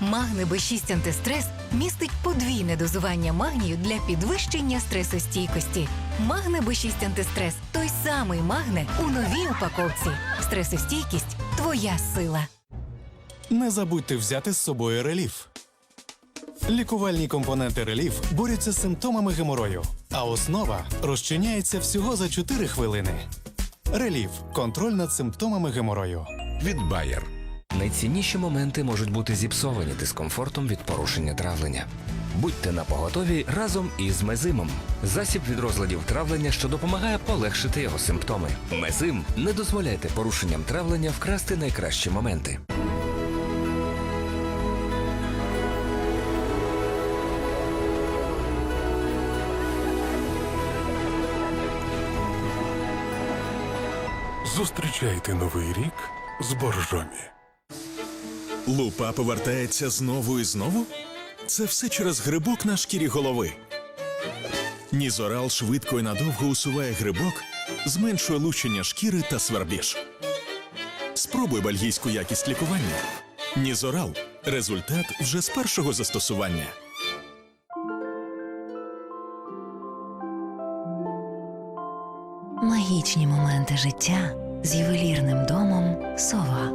Магне Б6 антистрес містить подвійне дозування магнію для підвищення стресостійкості. Магне Б6 антистрес той самий магне у новій упаковці. Стресостійкість твоя сила. Не забудьте взяти з собою реліф. Лікувальні компоненти реліф борються з симптомами геморою, а основа розчиняється всього за 4 хвилини. Реліф контроль над симптомами геморою. від Bayer. Найцінніші моменти можуть бути зіпсовані дискомфортом від порушення травлення. Будьте на поготові разом із мезимом. Засіб від розладів травлення, що допомагає полегшити його симптоми. Мезим не дозволяйте порушенням травлення вкрасти найкращі моменти. Зустрічайте новий рік з боржомі. Лупа повертається знову і знову? Це все через грибок на шкірі голови. Нізорал швидко і надовго усуває грибок, зменшує лущення шкіри та свербіж. Спробуй бельгійську якість лікування. Нізорал результат вже з першого застосування. Магічні моменти життя з ювелірним домом Сова.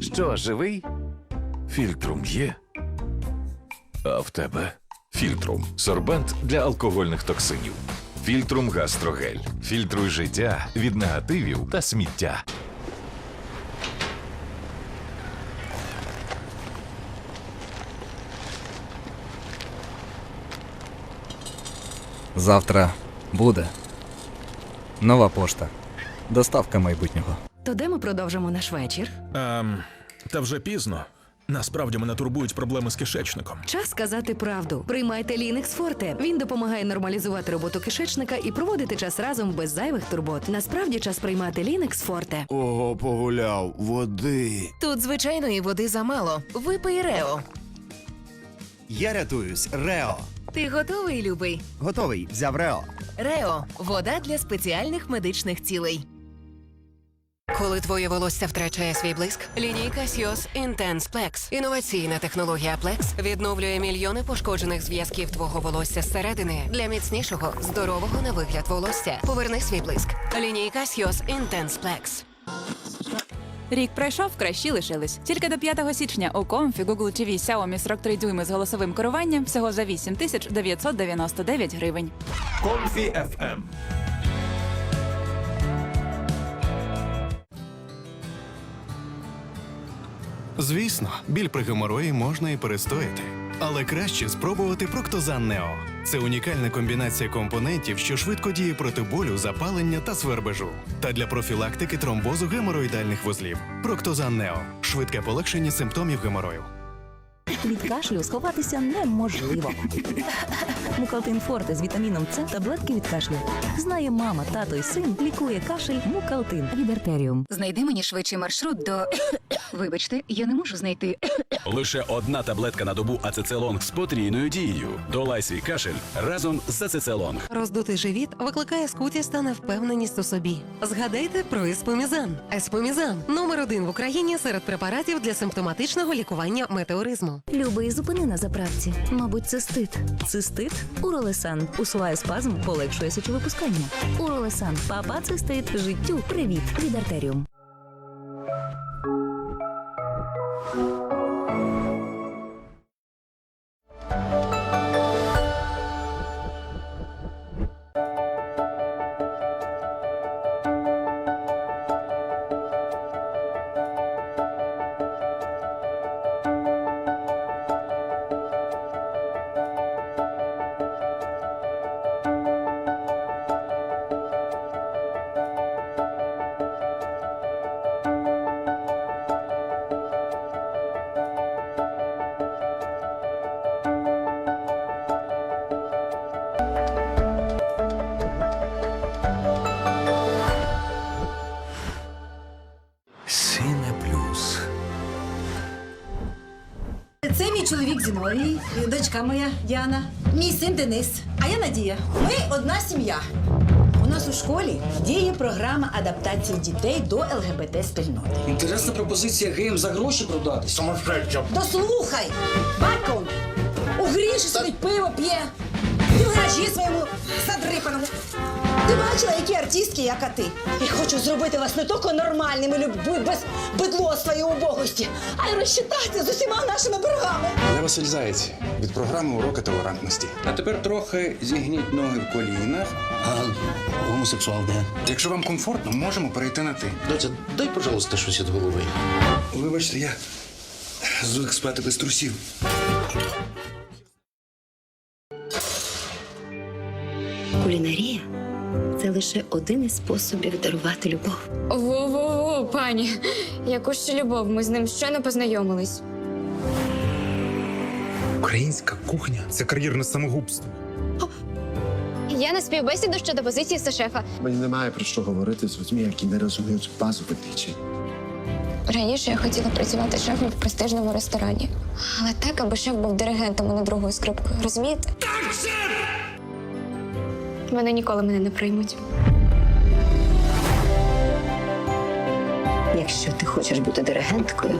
Що, живий? Фільтрум є. А в тебе? Фільтрум сорбент для алкогольних токсинів. Фільтрум гастрогель. Фільтруй життя від негативів та сміття. Завтра буде. Нова пошта. Доставка майбутнього. То де ми продовжимо наш вечір? Ем, та вже пізно. Насправді мене турбують проблеми з кишечником. Час сказати правду. Приймайте Лінекс Форте. Він допомагає нормалізувати роботу кишечника і проводити час разом без зайвих турбот. Насправді час приймати Лінекс Форте. Ого, погуляв, води. Тут звичайної води замало. Випий Рео. Я рятуюсь, Рео. Ти готовий, любий? Готовий, взяв Рео. Рео вода для спеціальних медичних цілей. Коли твоє волосся втрачає свій блиск, лінійка Сіос Intense Plex. Інноваційна технологія Plex відновлює мільйони пошкоджених зв'язків твого волосся зсередини для міцнішого, здорового на вигляд волосся. Поверни свій блиск. Лінійка Сіос Intense Plex. Рік пройшов, кращі лишились. Тільки до 5 січня у Комфі Google TV Xiaomi 43 дюйми з голосовим керуванням всього за 8999 гривень. Комфі FM. Звісно, біль при геморої можна і перестояти. Але краще спробувати Проктозан Нео. Це унікальна комбінація компонентів, що швидко діє проти болю, запалення та свербежу. Та для профілактики тромбозу геморроїдальних вузлів. Проктозан Нео швидке полегшення симптомів геморою. Від кашлю сховатися неможливо. Мукалтин Форте з вітаміном С таблетки від кашлю. Знає мама, тато і син лікує кашель Мукалтин від артеріум. Знайди мені швидший маршрут до. Вибачте, я не можу знайти. Лише одна таблетка на добу ацецелонг з потрійною дією. Долай свій кашель разом з ацецелонг. Роздутий живіт викликає скутість та невпевненість у собі. Згадайте про еспомізан. Еспомізан номер один в Україні серед препаратів для симптоматичного лікування метеоризму. Любий зупини на заправці. Мабуть, цистит. Цистит? Уролесан. Усуває спазм, полегшує сечовипускання. Уролесан. Папа цистит. Життю. Привіт. Від артеріум. Це мій чоловік Зіновій, дочка моя Діана. Мій син Денис, а я Надія. Ми одна сім'я. У нас у школі діє програма адаптації дітей до ЛГБТ спільноти. Інтересна пропозиція геям за гроші продатись. Сумасшедшя. Дослухай! Батько! У гріші сидить пиво п'є. І в гаражі своєму задрипаному. Бачила, які артистки, як ти? Я хочу зробити вас не тільки нормальними, люб- без бедлоства і убогості, а й розчитатися з усіма нашими боргами. Я Василь Заєць від програми Уроки толерантності. А тепер трохи зігніть ноги в колінах. А гомосексуал де? Якщо вам комфортно, можемо перейти на ти. Доця, дай, пожалуйста, щось від голови. Вибачте, я звик спати без трусів. Кулінарія це лише один із способів дарувати любов. Во-во-во, пані. Яку ще любов? Ми з ним ще не познайомились. Українська кухня це кар'єрне самогубство. Я на співбесіду щодо позиції шефа. Мені немає про що говорити з людьми, які не розуміють базових речей. Раніше я хотіла працювати шефом в престижному ресторані. Але так, аби шеф був диригентом, а не другою скрипкою. Розумієте? Так, шеф! Вони ніколи мене не приймуть. Якщо ти хочеш бути диригенткою,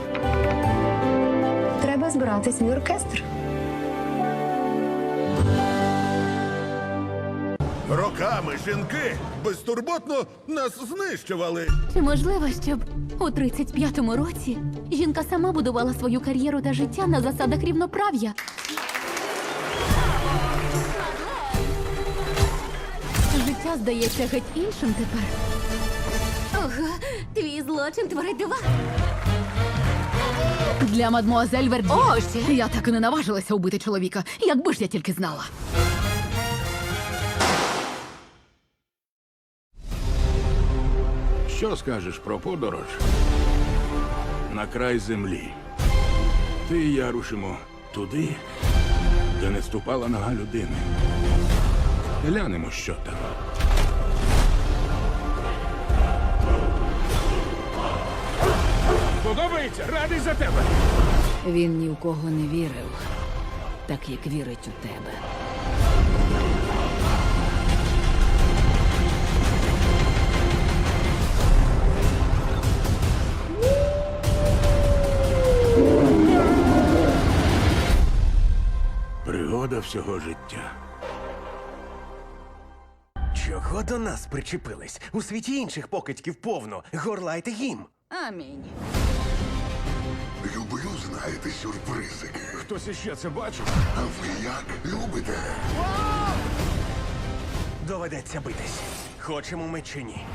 треба збирати свій оркестр. Роками жінки безтурботно нас знищували. Чи можливо, щоб у 35-му році жінка сама будувала свою кар'єру та життя на засадах рівноправ'я? Життя здається геть іншим тепер. Ого, твій злочин творить дива. Для мадмуазель Верді. Ось! Я так і не наважилася убити чоловіка. Якби ж я тільки знала. Що скажеш про подорож? На край землі. Ти і я рушимо туди, де не ступала нога людини. Глянемо, що там. Подобається, радий за тебе. Він ні в кого не вірив, так як вірить у тебе. Пригода всього життя. Чого до нас причепились? У світі інших покидьків повно. Горлайте їм. Амінь. Знаєте, сюрпризики. Хтось іще це бачив? А ви як любите? Доведеться битись. Хочемо ми чи ні.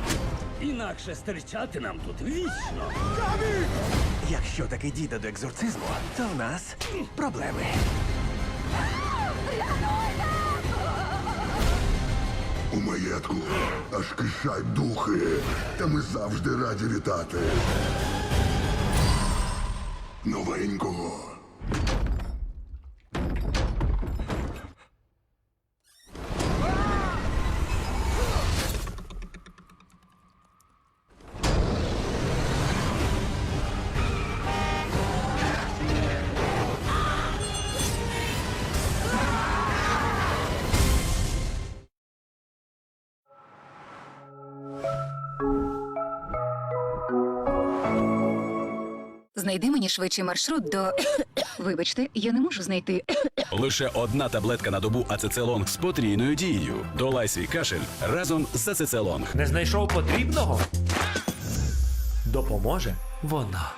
Інакше стерчати нам тут вічно. Якщо таки дійде до екзорцизму, то в нас проблеми. У маєтку аж кишать духи, та ми завжди раді вітати. Новенького. Знайди мені швидший маршрут до. Вибачте, я не можу знайти. Лише одна таблетка на добу ацецелонг з потрійною дією. Долай свій кашель разом з ацецелонг. Не знайшов потрібного? Допоможе вона.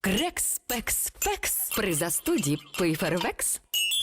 Крекс, пекс, пекс. При застуді пий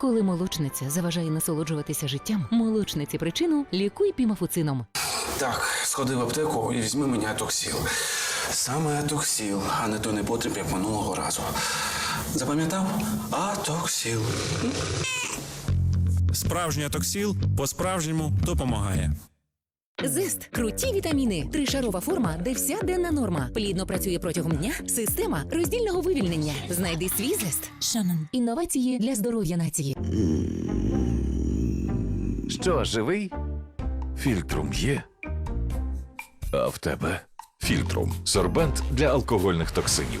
Коли молочниця заважає насолоджуватися життям, молочниці причину лікуй пімафуцином. Так, сходи в аптеку і візьми мені атоксіл. Саме атоксіл, а не то непотріб, як минулого разу. Запам'ятав? Атоксіл. Справжній атоксіл по-справжньому допомагає. Зест круті вітаміни. Тришарова форма, де вся денна норма. Плідно працює протягом дня. Система роздільного вивільнення. Знайди свій зест. Шанон. Інновації для здоров'я нації. Що, живий? Фільтрум є. А в тебе фільтрум сорбент для алкогольних токсинів.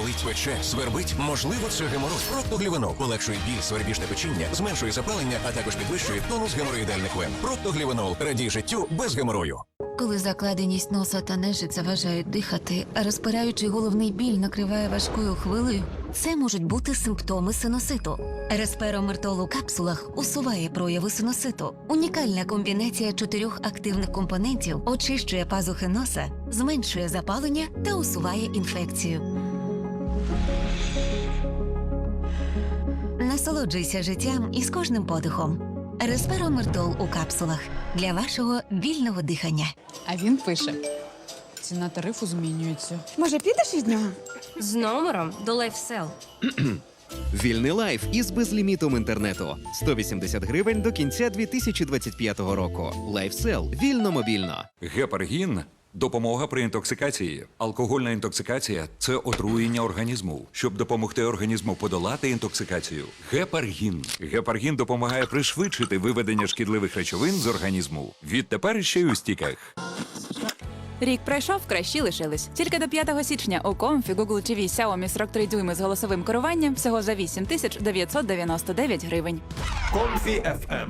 Болить пече, свербить, можливо, це геморой. Проктоглівенол полегшує біль, свербіжне печіння, зменшує запалення, а також підвищує тонус геморроїдальних вен. Проктоглівенол радій життю без геморою. Коли закладеність носа та нежить заважають дихати, а розпираючий головний біль накриває важкою хвилею, це можуть бути симптоми синуситу. Респиромертол у капсулах усуває прояви синуситу. Унікальна комбінація чотирьох активних компонентів очищує пазухи носа, зменшує запалення та усуває інфекцію. Насолоджуйся життям із кожним подихом. Респиромертол у капсулах для вашого вільного дихання. А він пише: ціна тарифу змінюється. Може, підеш від нього? З номером до LifeSell. Вільний лайф із безлімітом інтернету. 180 гривень до кінця 2025 року. Лайфсел. Вільно мобільно. Гепаргін допомога при інтоксикації. Алкогольна інтоксикація це отруєння організму. Щоб допомогти організму подолати інтоксикацію. Гепаргін. Гепаргін допомагає пришвидшити виведення шкідливих речовин з організму. Відтепер ще й у стіках. Рік пройшов, кращі лишились. Тільки до 5 січня у Комфі, Google TV, Xiaomi 43 дюйми з голосовим керуванням всього за 8 тисяч 999 гривень. Комфі FM.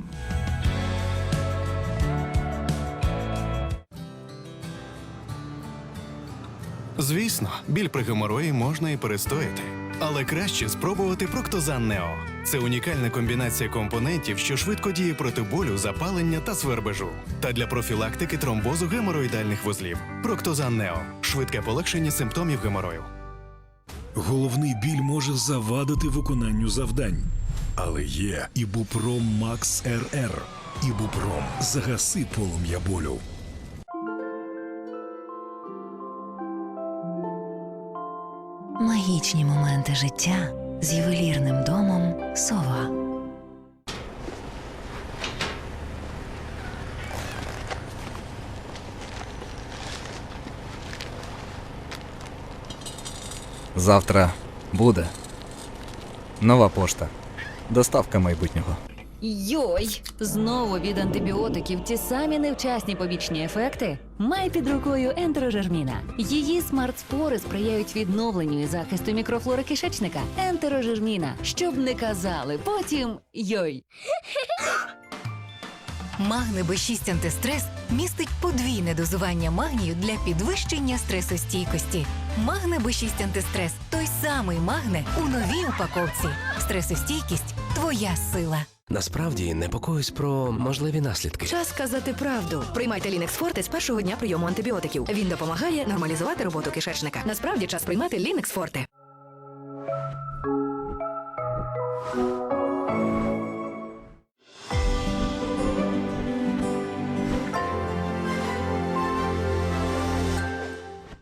Звісно, біль при геморої можна і перестояти. Але краще спробувати Проктозан Нео. Це унікальна комбінація компонентів, що швидко діє проти болю, запалення та свербежу. Та для профілактики тромбозу геморроїдальних вузлів. Проктозан Нео швидке полегшення симптомів геморою. Головний біль може завадити виконанню завдань. Але є Ібупром Макс РР. Ібупром загаси полум'я болю. Магічні моменти життя з ювелірним домом Сова. Завтра буде. Нова пошта. Доставка майбутнього. Йой! Знову від антибіотиків ті самі невчасні побічні ефекти. Май під рукою ентерожерміна. Її смарт-спори сприяють відновленню і захисту мікрофлори кишечника. Ентерожерміна. Щоб не казали, потім йой. Магне Б6 антистрес містить подвійне дозування магнію для підвищення стресостійкості. Магне Б6 антистрес той самий магне у новій упаковці. Стресостійкість твоя сила. Насправді непокоюсь про можливі наслідки. Час сказати правду. Приймайте Лінекс Форте з першого дня прийому антибіотиків. Він допомагає нормалізувати роботу кишечника. Насправді час приймати Лінекс Форте.